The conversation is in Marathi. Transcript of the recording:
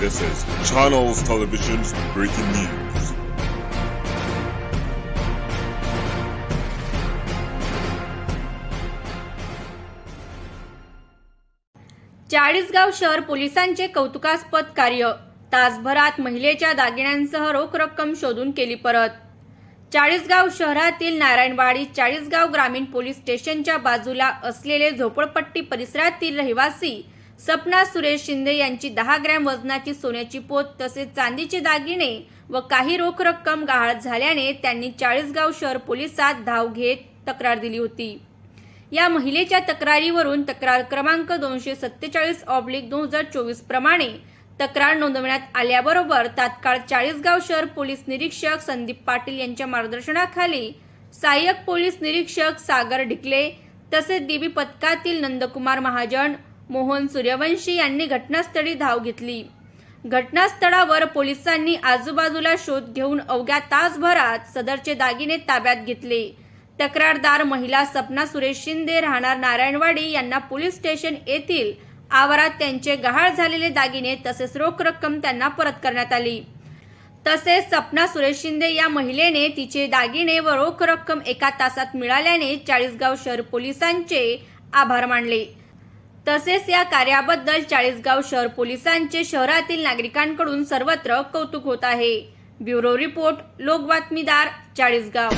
This is Channels Television's breaking news. Chalisgaon शहर पोलिसांचे कौतुकास्पद कार्य तासभरात महिलेच्या दागिन्यांसह रोख रक्कम शोधून केली परत चाळीसगाव शहरातील नारायणवाडी चाळीसगाव ग्रामीण पोलीस स्टेशनच्या बाजूला असलेले झोपडपट्टी परिसरातील रहिवासी सपना सुरेश शिंदे यांची दहा ग्रॅम वजनाची सोन्याची पोत तसेच चांदीचे दागिने व काही रोख रक्कम गहाळ झाल्याने त्यांनी चाळीसगाव शहर पोलिसात धाव घेत तक्रार दिली होती. या महिलेच्या तक्रारीवरून तक्रार क्रमांक दोनशे सत्तेचाळीस ऑब्लिक दोन हजार चोवीस प्रमाणे तक्रार नोंदवण्यात आल्याबरोबर तात्काळ चाळीसगाव शहर पोलीस निरीक्षक संदीप पाटील यांच्या मार्गदर्शनाखाली सहाय्यक पोलीस निरीक्षक सागर ढिकले तसेच डीबी पथकातील नंदकुमार महाजन मोहन सूर्यवंशी यांनी घटनास्थळी धाव घेतली. घटनास्थळावर पोलिसांनी आजूबाजूला शोध घेऊन अवघ्या तासभरात सदरचे दागिने ताब्यात घेतले. तक्रारदार महिला सपना सुरेश शिंदे राहणार नारायणवाडी यांना पोलीस स्टेशन येथील आवारात त्यांचे गहाळ झालेले दागिने तसेच रोख रक्कम त्यांना परत करण्यात आली. तसेच सपना सुरेश शिंदे या महिलेने तिचे दागिने व रोख रक्कम एका तासात मिळाल्याने चाळीसगाव शहर पोलिसांचे आभार मानले. तसेच या कार्याबद्दल चाळीसगाव शहर पोलिसांचे शहरातील नागरिकांकडून सर्वत्र कौतुक होत आहे. ब्युरो रिपोर्ट लोकबातमीदार चाळीसगाव.